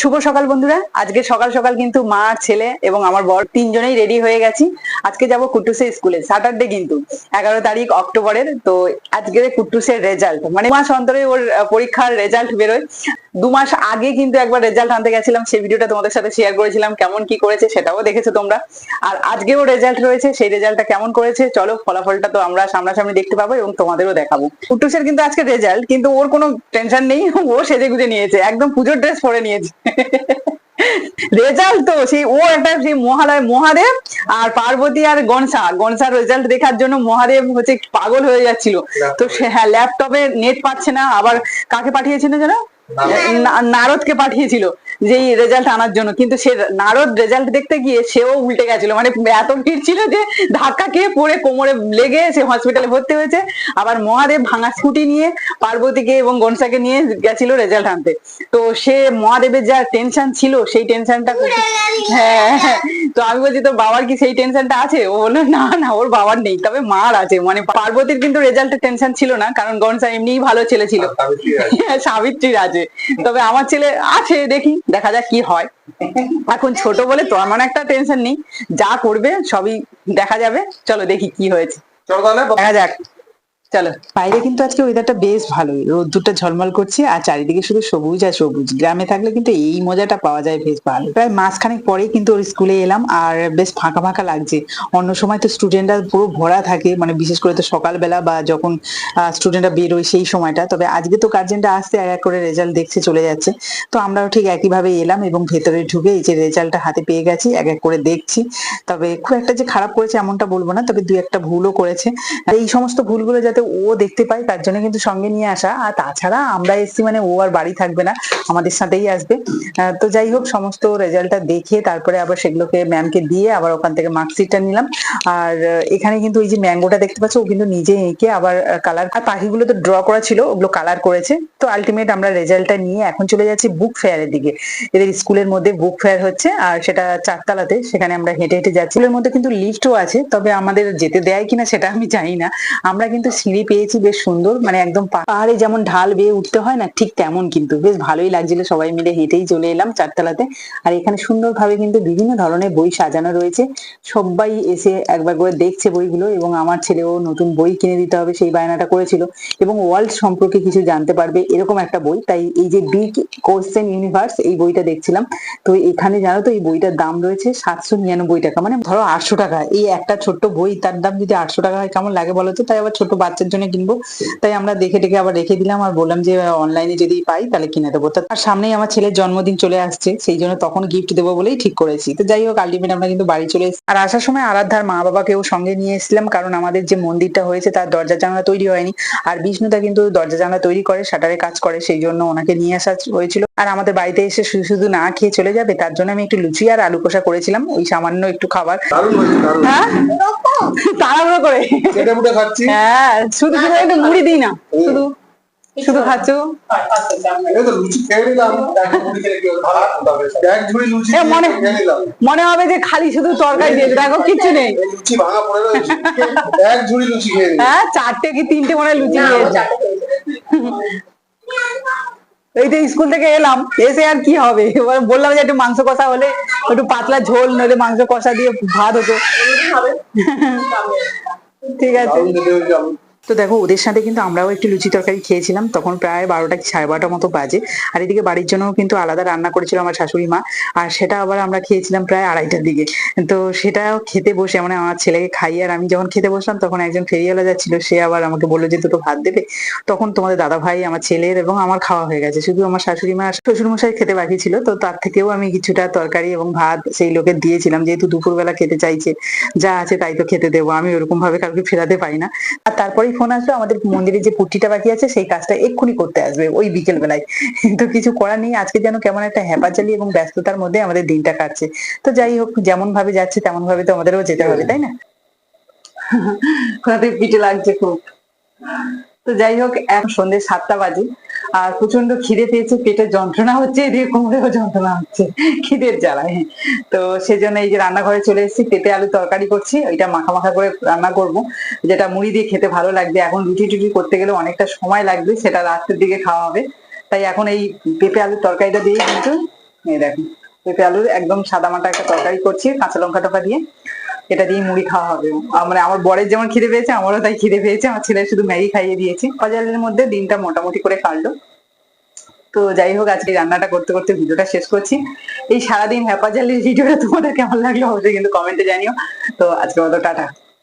শুভ সকাল বন্ধুরা। আজকে সকাল সকাল কিন্তু মা ছেলে এবং আমার বর তিনজনেই রেডি হয়ে গেছি। আজকে যাব কুট্টুসের স্কুলে স্যাটারডে কিন্তু। এগারো তারিখ অক্টোবরের, তো আজকে কুট্টুসের রেজাল্ট মানে মাস অন্তরে ওর পরীক্ষার রেজাল্ট বেরোয়। দু মাস আগে কিন্তু একবার রেজাল্ট আনতে গেছিলাম সেই ভিডিওটা তোমাদের সাথে শেয়ার করেছিলাম কেমন কি করেছে সেটাও দেখেছ তোমরা। আর আজকেও রেজাল্ট রয়েছে সেই রেজাল্টটা কেমন করেছে চলো ফলাফলটা তো আমরা সামনাসামনি দেখতে পাবো এবং তোমাদেরও দেখাবো। কুট্টুসের কিন্তু আজকে রেজাল্ট কিন্তু ওর কোনো টেনশন নেই ও সেজে গুজে নিয়েছে একদম পুজোর ড্রেস পরে নিয়েছে। রেজাল্ট তো সেই ও একটা সেই মহালয় মহাদেব আর পার্বতী আর গনসা। গনসার রেজাল্ট দেখার জন্য মহাদেব হচ্ছে পাগল হয়ে যাচ্ছিল। তো সে হ্যাঁ ল্যাপটপে নেট পাচ্ছে না আবার কাকে পাঠিয়েছিল যেন? নারদকে পাঠিয়েছিল। যে রেজাল্ট আনার জন্য। কিন্তু সে নারদ রেজাল্ট দেখতে গিয়ে সেও উল্টে গেছিল। মানে এত ভিড় ছিল যে ধাক্কা খেয়ে পড়ে কোমরে লেগে সে হসপিটালে ভর্তি হয়েছে। আবার মহাদেব ভাঙা স্কুটি নিয়ে পার্বতীকে এবং গনসাকে নিয়ে গেছিল রেজাল্ট আনতে। তো সে মহাদেবের যা টেনশন ছিল সেই টেনশনটা হ্যাঁ হ্যাঁ। তো আমি বলছি তোর বাবার কি সেই টেনশনটা আছে? ও বলল না না ওর বাবার নেই। তবে মার আছে। মানে পার্বতীর কিন্তু রেজাল্টের টেনশন ছিল না কারণ গনসা এমনিই ভালো ছেলে ছিল। হ্যাঁ, সাবিত্রীর আছে। তবে আমার ছেলে আছে দেখি। দেখা যাক কি হয়। এখন ছোট বলে তো আমার একটা টেনশন নেই। যা করবে সবই দেখা যাবে। চলো দেখি কি হয়েছে। চলো তাহলে। দেখা যাক। চলো। বাইরে কিন্তু আজকে ওয়েদারটা বেশ ভালোই। রোদ্দুরটা ঝলমল করছে আর চারিদিকে শুধু সবুজ আর সবুজ। গ্রামে থাকলে কিন্তু এই মজাটা পাওয়া যায় বেশ ভালো। প্রায় মাসখানেক পরেই কিন্তু ওর স্কুলে এলাম আর বেশ ফাঁকা ফাঁকা লাগছে। অন্য সময় তো স্টুডেন্টরা পুরো ভরা থাকে মানে বিশেষ করে তো সকালবেলা বা যখন স্টুডেন্টরা বেরোয় সেই সময়টা। তবে আজকে তো গার্জেনটা আসতে এক এক করে রেজাল্ট দেখছে চলে যাচ্ছে। তো আমরাও ঠিক একইভাবে এলাম এবং ভেতরে ঢুকে এই যে রেজাল্টটা হাতে পেয়ে গেছি, এক এক করে দেখছি। তবে খুব একটা যে খারাপ করেছে এমনটা বলব না, তবে দু একটা ভুলও করেছে। এই সমস্ত ভুলগুলো যাতে ও দেখতে পায়, তার জন্য কিন্তু সঙ্গে নিয়ে আসা। আর তাছাড়া আমরা এসছি মানে ও আর বাড়ি থাকবে না, আমাদের সাথেই আসবে। তো যাই হোক, সমস্ত রেজাল্টটা দেখে তারপরে আবার সেগুলোকে ম্যামকে দিয়ে আবার ওখান থেকে মার্কশিটটা নিলাম। আর এখানে কিন্তু ওই যে ম্যাঙ্গোটা দেখতে পাচ্ছ, ও কিন্তু নিজে এঁকে আবার কালার আর পাখিগুলো তো ড্র করা ছিল, ওগুলো কালার করেছে। তো আলটিমেট আমরা রেজাল্টটা নিয়ে এখন চলে যাচ্ছি বুক ফেয়ারের দিকে। এদের স্কুলের মধ্যে বুক ফেয়ার হচ্ছে, আর সেটা চারতলাতে, সেখানে আমরা হেঁটে হেঁটে যাচ্ছি। স্কুলের মধ্যে কিন্তু লিফটও আছে, তবে আমাদের যেতে দেয় কিনা সেটা আমি জানি না। আমরা কিন্তু সিঁড়ি পেয়েছি, বেশ সুন্দর মানে একদম পাহাড়ে যেমন ঢাল বেয়ে উঠতে হয় না, ঠিক তেমন কিন্তু, বেশ ভালোই লাগছিল, সবাই মিলে হেঁটেই চলে এলাম চারতলাতে। আর এখানে সুন্দরভাবে কিন্তু বিভিন্ন ধরনের বই সাজানো রয়েছে, সবাই এসে একবার করে দেখছে বইগুলো এবং আমার ছেলেও নতুন বই কিনে দিতে হবে সেই বায়নাটা করেছিল এবং ওয়ার্ল্ড সম্পর্কে কিছু জানতে পারবে, এরকম একটা বই, তাই এই যে বিগ কোশ্চেন ইউনিভার্স, এই বইটা দেখছিলাম। তো এখানে জানো তো, এই বইটার দাম রয়েছে সাতশো নিরানব্বই টাকা মানে ধরো আটশো টাকা, এই একটা ছোট্ট বই, তার দাম যদি আটশো টাকা হয়, কেমন লাগে বলো তো? তাই আবার ছোট বাচ্চার জন্য কিনবো। তাই আমরা দেখে দেখে আবার রেখে দিলাম আর বললাম যে অনলাইনে যদি পাই তাহলে কিনে দেবো। আর সামনেই আমার ছেলের জন্মদিন চলে আসছে সেই জন্য তখন গিফট দেবো বলেই ঠিক করেছি। তো যাই হোক আলটিমেট আমরা কিন্তু বাড়ি চলে এসেছি। আর আসার সময় আরাধ্যার মা বাবাকেও সঙ্গে নিয়ে এসেছিলাম কারণ আমাদের যে মন্দিরটা হয়েছে তার দরজা জানালা তৈরি হয়নি। আর বিষ্ণুদা কিন্তু দরজা জানালা তৈরি করে শাটারে কাজ করে সেই জন্য ওনাকে নিয়ে আসা হয়েছিল। আর আমাদের বাড়িতে এসে শুধু শুধু না খেয়ে চলে যাবে তার জন্য আমি একটু লুচি আর আলু কষা করেছিলাম ওই সামান্য একটু খাবার। হ্যাঁ? করে। কেটে মুটে খাচ্ছি। হ্যাঁ শুধু শুধু একটু মুড়ি দিই না। শুধু শুধু খাচ্ছ? মনে- হবে যে খালি শুধু তরকারি দিয়েছে। দেখো কিচ্ছু নেই। হ্যাঁ চারটে কি তিনটে মনে হয় লুচি এই তো স্কুল থেকে এলাম এসে আর কি হবে? এবার বললাম যে একটু মাংস কষা হলে একটু পাতলা ঝোল নইলে মাংস কষা দিয়ে ভাত হতো। ঠিক আছে। তো দেখো, ওদের সাথে কিন্তু আমরাও একটু লুচি তরকারি খেয়েছিলাম, তখন প্রায় বারোটা সাড়ে বারোটার মতো বাজে। আর এদিকে বাড়ির জন্য কিন্তু আলাদা রান্না করেছিল আমার শাশুড়ি মা, আর সেটা আবার আমরা খেয়েছিলাম প্রায় আড়াইটার দিকে। তো সেটা খেতে বসে মানে আমার ছেলেকে খাইয়ে আর আমি যখন খেতে বসলাম, তখন একজন ফেরিওয়ালা যাচ্ছিল, সে আবার আমাকে বলল যে, দুটো ভাত দেবে? তখন তোমাদের দাদা ভাই আমার ছেলের এবং আমার খাওয়া হয়ে গেছে। শুধু আমার শাশুড়ি মা শ্বশুর মশাই খেতে বাকি ছিল, তো তার থেকেও আমি কিছুটা তরকারি এবং ভাত সেই লোকে দিয়েছিলাম, যেহেতু দুপুরবেলা খেতে চাইছে, যা আছে তাই তো খেতে দেবো, আমি ওরকম ভাবে কাউকে ফেরাতে পারি না। আর তারপরেই ফোন আসলো আমাদের মন্দিরে যে পুট্টিটা বাকি আছে, সেই কাজটা এক্ষুনি করতে আসবে, ওই বিকেল বেলায় তো কিছু করার নেই, আজকে যেন কেমন একটা হ্যাপাচালি এবং ব্যস্ততার মধ্যে আমাদের দিনটা কাটছে। তো যাই হোক, যেমন ভাবে যাচ্ছে, তেমন ভাবে তো আমাদেরও যেতে হবে, তাই না? পিঠে লাগছে খুব। তো যাই হোক, এখন সন্ধ্যে সাতটা বাজে, আর প্রচণ্ড খিদে পেয়েছে পেটে যন্ত্রণা হচ্ছে, এদিকে কোমরেও যন্ত্রণা হচ্ছে, খিদের জ্বালায়। তো সেজন্য এই যে রান্নাঘরে চলে এসেছি, পেঁপে আলু তরকারি করছি, ওইটা মাখা মাখা করে রান্না করব। যেটা মুড়ি দিয়ে খেতে ভালো লাগবে। এখন রুটি টুটি করতে গেলে অনেকটা সময় লাগবে, সেটা রাত্রের দিকে খাওয়া হবে। তাই এখন এই পেঁপে আলুর তরকারিটা দিয়ে কিন্তু দেখো পেঁপে আলুর একদম সাদা মাটা একটা তরকারি করছি, কাঁচা লঙ্কা টকা দিয়ে। এটা দিয়ে মুড়ি খাওয়া হবে। মানে আমার বরের যেমন খিদে পেয়েছে, আমারও তাই খিদে পেয়েছে। আমার ছেলে শুধু ম্যাগি খাইয়ে দিয়েছি। বাজারের মধ্যে দিনটা মোটামুটি করে কাটলো। তো যাই হোক, আজকে রান্নাটা করতে করতে ভিডিওটা শেষ করছি। এই সারাদিন হ্যাপাজালির ভিডিওটা তোমাদের কেমন লাগল অবশ্যই কিন্তু কমেন্টে জানিও। তো আজকে মতো টাটা।